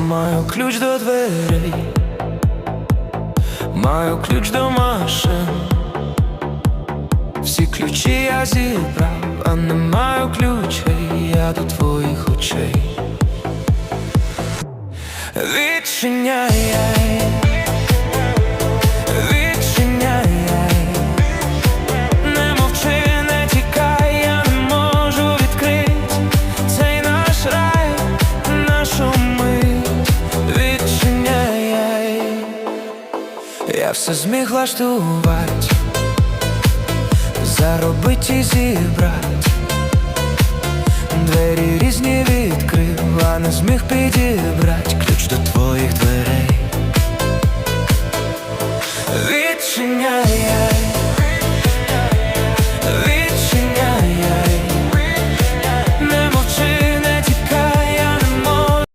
Маю ключ до дверей, маю ключ до машин. Всі ключі я зібрав, а не маю ключей, я до твоїх очей. Відчиняй, я все зміг влаштувати, заробити і зібрати. Двері різні відкрив, а не зміг підібрати ключ до твоїх дверей. Відчиняй,